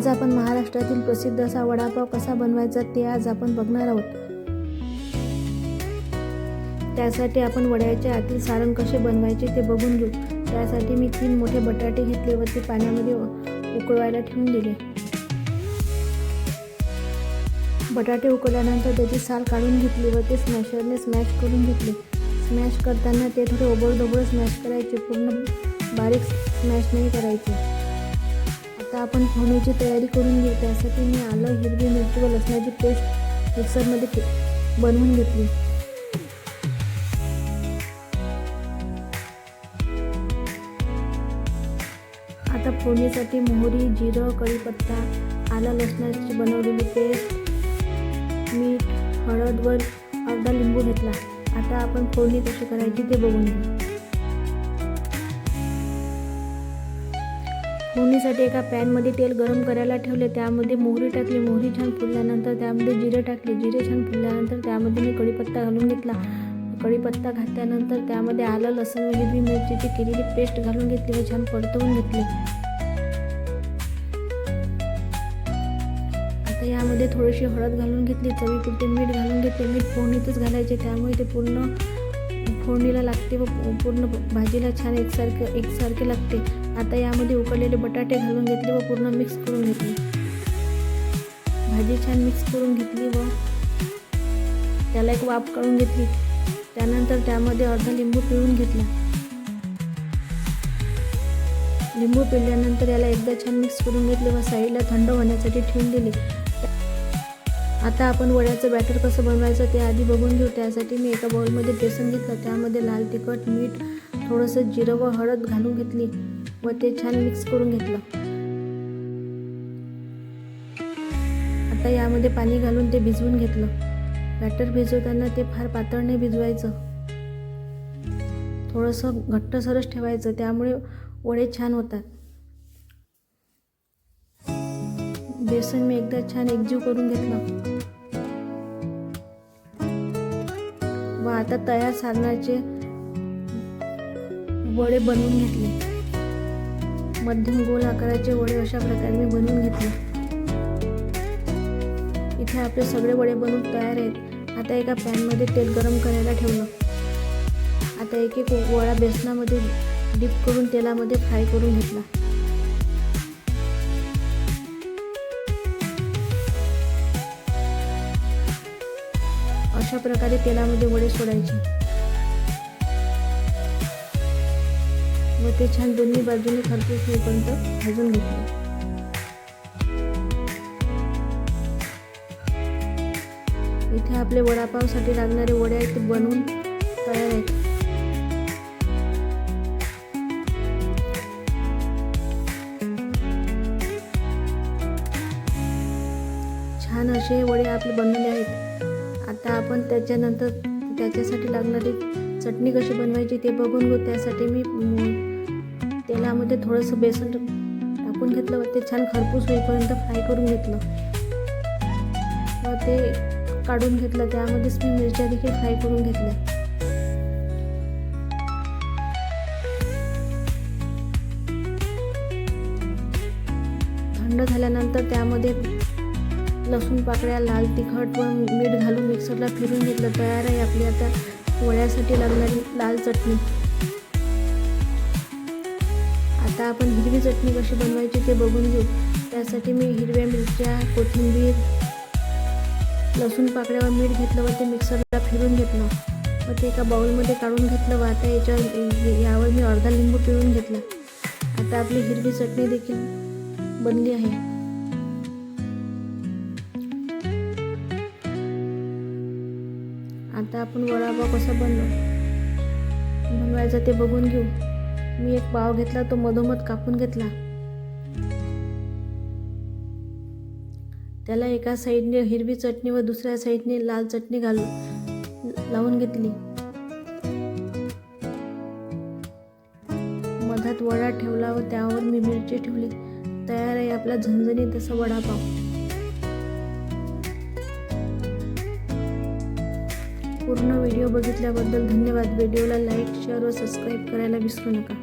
आज आपण महाराष्ट्रातील प्रसिद्ध असा वडापाव कसा बनवायचा ते आज आपण बघणार आहोत. त्यासाठी आपण वड्याच्या आतील सारण कसे बनवायचे ते बघून घेऊ. त्यासाठी मी तीन मोठे बटाटे घेतले व ते पाण्यामध्ये उकळवायला ठेवून दिले. बटाटे उकळल्यानंतर त्याची साल काढून घेतली व ते स्मॅशरने स्मॅश करून घेतले. स्मॅश करताना ते थोडे ओबडधोबड स्मॅश करायचे. पूर्ण बारीक स्मॅश नाही करायचे. आता आपण फोडणीची तयारी करून घेऊ. त्यासाठी मी आलं हिरवी मिरची व लसणाची पेस्ट मिक्सरमध्ये के- बनवून घेतली. आता फोडणीसाठी मोहरी जिरं कढीपत्ता आलं लसणाची बनवलेली पेस्ट मीठ हळद व अर्धा लिंबू घेतला. आता आपण फोडणी कशी करायची ते बघून घेऊ. फोडणीसाठी एका पॅनमध्ये तेल गरम करायला ठेवले त्यामध्ये मोहरी टाकली मोहरी छान फुलल्यानंतर त्यामध्ये जिरे टाकले. जिरे छान फुलल्यानंतर त्यामध्ये मी कढीपत्ता घालून घेतला. कढीपत्ता घातल्यानंतर त्यामध्ये आलं लसूण व हिरवी मिरचीची केलेली पेस्ट घालून घेतली व छान परतवून घेतली. आता यामध्ये थोडीशी हळद घालून घेतली चवीपुरते मीठ घालून घेतले. मीठ फोडणीतच घालायचे त्यामुळे ते पूर्ण फोडणीला लागते व पूर्ण भाजीला छान एकसारखं एकसारखे लागते. आता यामध्ये उकडलेले बटाटे घालून घेतले व पूर्ण मिक्स करून घेतले. भाजी छान मिक्स करून घेतली व त्याला एक वाफ काढून घेतली. त्यानंतर त्यामध्ये अर्धा लिंबू पिळून घेतला. लिंबू पिळल्यानंतर याला एकदा छान मिक्स करून घेतले व साईडला थंड होण्यासाठी ठेवून दिले. आता आपण वड्याचं बॅटर कसं बनवायचं ते आधी बघून घेऊ. त्यासाठी मी एका बाउलमध्ये बेसन घेतलं. त्यामध्ये लाल तिखट मीठ थोडंसं जिरं व हळद घालून घेतली व ते छान मिक्स करून घेतलं. आता यामध्ये पाणी घालून ते भिजवून घेतलं. बॅटर भिजवताना ते फार पातळ नाही भिजवायचं. थोडंसं घट्टसरच ठेवायचं. त्यामुळे वडे छान होतात. बेसन मी एकदा छान एकजीव करून घेतलं. व आता तयार साधनाचे वडे बनवून घेतले. मध्यम गोल आकाराचे वडे अशा प्रकारे मी बनवून घेतले. इथे आपले सगळे वडे बनवून तयार आहेत. आता एका पॅनमध्ये तेल गरम करायला ठेवलं. आता एक एक वडा बेसनामध्ये डीप करून तेलामध्ये फ्राय करून घेतला. अशा प्रकारे तेलामध्ये वडे सोडायचे. व ते छान दोन्ही बाजूने खरपूस होईपर्यंत भाजून घेतले. इथे आपले वडापावसाठी लागणारे वडे आहेत ते बनवून तयार आहेत. छान असे वडे आपले बनवले आहेत. आता आपण त्याच्यानंतर त्याच्यासाठी लागणारी चटणी कशी बनवायची ते बघून घेऊ. त्यासाठी मी तेलामध्ये थोडंसं बेसन टाकून घेतलं ते छान खरपूस होईपर्यंत फ्राय करून घेतलं. व ते काढून घेतलं. त्यामध्येच मी मिरच्या देखील फ्राय करून घेतल्या. थंड झाल्यानंतर त्यामध्ये लसूण पाकळ्या लाल तिखट व मीठ घालून मिक्सरला फिरून घेतलं. तयार आहे आपली आता वळ्यासाठी लागणारी लाल चटणी. आता आपण हिरवी चटणी कशी बनवायची ते बघून घेऊ. त्यासाठी मी हिरव्या मिरच्या कोथिंबीर लसूण पाकळ्या व मीठ घेतलं व ते मिक्सरला फिरून घेतलं. व ते एका बाउलमध्ये काढून घेतलं व आता याच्यावर यावर मी अर्धा लिंबू पिळून घेतला. आता आपली हिरवी चटणी देखील बनली आहे. आता आपण वडापाव कसा बनलो बनवायचा ते बघून घेऊ. मी एक पाव घेतला तो मधोमध कापून घेतला. त्याला एका साईडने हिरवी चटणी व दुसऱ्या साईडने लाल चटणी घालून लावून घेतली. मधात वडा ठेवला व त्यावर मी मिरची ठेवली. तयार आहे आपला झणझणीत असा वडापाव. पूर्ण व्हिडिओ बघितल्याबद्दल धन्यवाद. व्हिडिओला लाईक शेअर व सबस्क्राईब करायला विसरू नका.